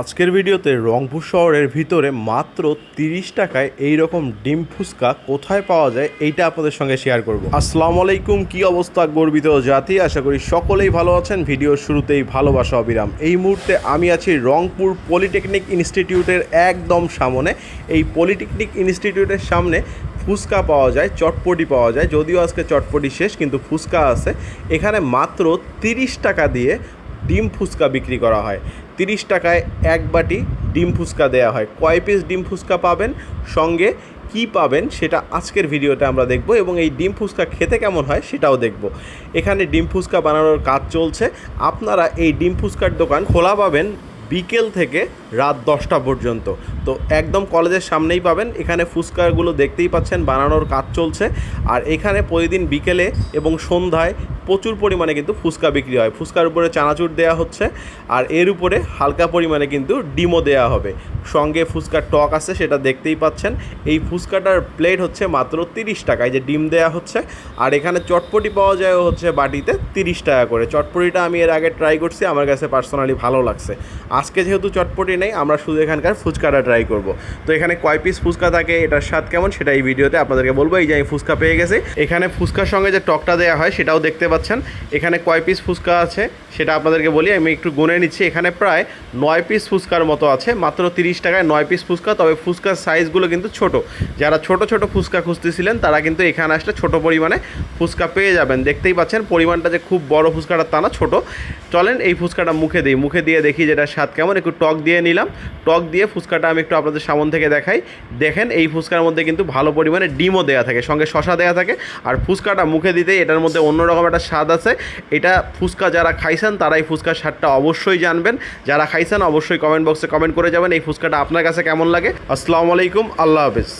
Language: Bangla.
আজকের ভিডিওতে রংপুর শহরের ভিতরে মাত্র তিরিশ টাকায় এই রকম ডিম ফুচকা কোথায় পাওয়া যায় এইটা আপনাদের সঙ্গে শেয়ার করব। আসসালামু আলাইকুম, কি অবস্থা গর্বিত জাতি? আশা করি সকলেই ভালো আছেন। ভিডিওর শুরুতেই ভালোবাসা, অবিরাম। এই মুহূর্তে আমি আছি রংপুর পলিটেকনিক ইনস্টিটিউটের একদম সামনে। এই পলিটেকনিক ইনস্টিটিউটের সামনে ফুচকা পাওয়া যায়, চটপটি পাওয়া যায়। যদিও আজকে চটপটি শেষ, কিন্তু ফুচকা আছে। এখানে মাত্র তিরিশ টাকা দিয়ে ডিম ফুচকা বিক্রি করা হয়। তিরিশ টাকায় এক বাটি ডিম ফুচকা দেওয়া হয়। কয় পিস ডিম ফুচকা পাবেন? সঙ্গে কি পাবেন? সেটা আজকের ভিডিওতে আমরা দেখব এবং এই ডিম ফুচকা খেতে কেমন হয় সেটাও দেখব। এখানে ডিম ফুচকা বানানোর কাজ চলছে। আপনারা এই ডিম ফুচকার দোকান খোলা পাবেন বিকেল থেকে রাত দশটা পর্যন্ত। তো একদম কলেজের সামনেই পাবেন। এখানে ফুচকাগুলো দেখতেই পাচ্ছেন, বানানোর কাজ চলছে। আর এখানে প্রতিদিন বিকেলে এবং সন্ধ্যায় প্রচুর পরিমাণে কিন্তু ফুচকা বিক্রি হয়। ফুচকার উপরে চানাচুর দেওয়া হচ্ছে আর এর উপরে হালকা পরিমাণে কিন্তু ডিমও দেওয়া হবে। সঙ্গে ফুচকার টক আছে, সেটা দেখতেই পাচ্ছেন। এই ফুচকাটার প্লেট হচ্ছে মাত্র তিরিশ টাকায় যে ডিম দেওয়া হচ্ছে আর এখানে চটপটি পাওয়া যায় হচ্ছে বাটিতে তিরিশ টাকা করে। চটপটিটা আমি এর আগে ট্রাই করছি, আমার কাছে পার্সোনালি ভালো লাগছে। আজকে যেহেতু চটপটি নেই, আমরা শুধু এখানকার ফুচকাটা ট্রাই করব। তো এখানে কয় পিস ফুচকা থাকে, এটার স্বাদ কেমন সেটা এই ভিডিওতে আপনাদেরকে বলব। এই যে আমি ফুচকা পেয়ে গেছি। এখানে ফুচকার সঙ্গে যে টকটা দেওয়া হয় সেটাও দেখতে পাচ্ছেন। এখানে কয় পিস ফুচকা আছে সেটা আপনাদেরকে বলি, আমি একটু গুনে নিচ্ছি। এখানে প্রায় নয় পিস ফুচকার মতো আছে, মাত্র তিরিশ টাকায় নয় পিস ফুচকা, তবে ফুচকার সাইজগুলো কিন্তু ছোট। যারা ছোট ছোট ফুচকা খুঁজতেছিলেন, তারা কিন্তু এখানে আসলে ছোট পরিমাণে ফুচকা পেয়ে যাবেন। দেখতেই পাচ্ছেন, পরিমাণটা যে খুব বড় ফুচকাটা তা না, ছোট। চলেন এই ফুচকাটা মুখে দিই। মুখে দিয়ে দেখি যেটা স্বাদ কেমন? একটু টক দিয়ে নিলাম। টক দিয়ে ফুচকাটা আমি একটু আপনাদের সামন থেকে দেখাই। দেখেন, এই ফুচকার মধ্যে কিন্তু ভালো পরিমাণে ডিমও দেওয়া থাকে, সঙ্গে শশা দেওয়া থাকে। আর ফুচকাটা মুখে দিতেই এটার মধ্যে অন্যরকম একটা স্বাদ আছে। এটা ফুচকা যারা খাইছেন, তারা এই ফুচকার স্বাদটা অবশ্যই জানবেন। যারা খাইছেন, অবশ্যই কমেন্ট বক্সে কমেন্ট করে যাবেন এই ফুচকাটা আপনার কাছে কেমন লাগে। আসসালামু আলাইকুম, আল্লাহ হাফিজ।